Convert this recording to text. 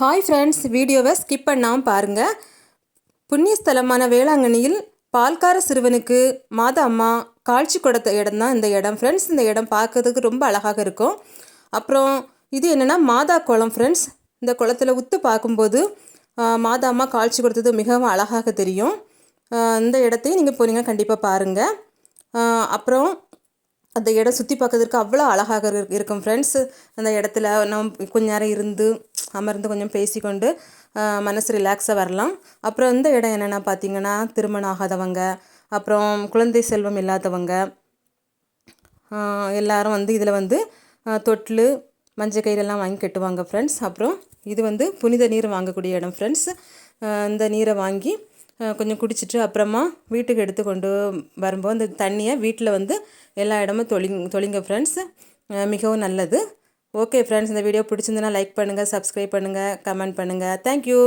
Hi friends வீடியோவை skip பண்ணாமல் பாருங்கள் புண்ணிய ஸ்தலமான வேளாங்கண்ணியில் பால்கார சிறுவனுக்கு மாதா அம்மா காட்சி கொடுத்த இடம் தான் இந்த இடம் ஃப்ரெண்ட்ஸ் இந்த இடம் பார்க்கறதுக்கு ரொம்ப அழகாக இருக்கும். அப்புறம் இது என்னென்னா மாதா குளம் ஃப்ரெண்ட்ஸ் இந்த குளத்தில் உத்து பார்க்கும்போது மாதா அம்மா காட்சி கொடுத்தது மிகவும் அழகாக தெரியும். இந்த இடத்தையும் நீங்கள் போனீங்க கண்டிப்பாக பாருங்கள் அப்புறம் அந்த இடம் சுற்றி பார்க்கறதுக்கு அவ்வளோ அழகாக இரு- இருக்கும் ஃப்ரெண்ட்ஸ் அந்த இடத்துல நம்ம கொஞ்ச நேரம் இருந்து அமர்ந்து கொஞ்சம் பேசிக்கொண்டு மனசு ரிலாக்ஸாக வரலாம். அப்புறம் இந்த இடம் என்னென்னா பார்த்தீங்கன்னா திருமணம் ஆகாதவங்க அப்புறம் குழந்தை செல்வம் இல்லாதவங்க ஆஹ், எல்லாரும் வந்து இதில் வந்து தொட்டில் மஞ்சள் கயிறெல்லாம் வாங்கி கட்டுவாங்க ஃப்ரெண்ட்ஸ் அப்புறம் இது வந்து புனித நீர் வாங்கக்கூடிய இடம் ஃப்ரெண்ட்ஸ் இந்த நீரை வாங்கி கொஞ்சம் குடிச்சிட்டு அப்புறமா வீட்டுக்கு எடுத்து கொண்டு வரும்போது அந்த தண்ணியை வீட்டில் வந்து எல்லா இடமும் தொழிங் தொழிங்க ஃப்ரெண்ட்ஸ் மிகவும் நல்லது. ஓகே ஃப்ரெண்ட்ஸ் இந்த வீடியோ பிடிச்சிருந்தனா லைக் பண்ணுங்கள் சப்ஸ்கிரைப் பண்ணுங்கள் கமெண்ட் பண்ணுங்கள் தேங்க்யூ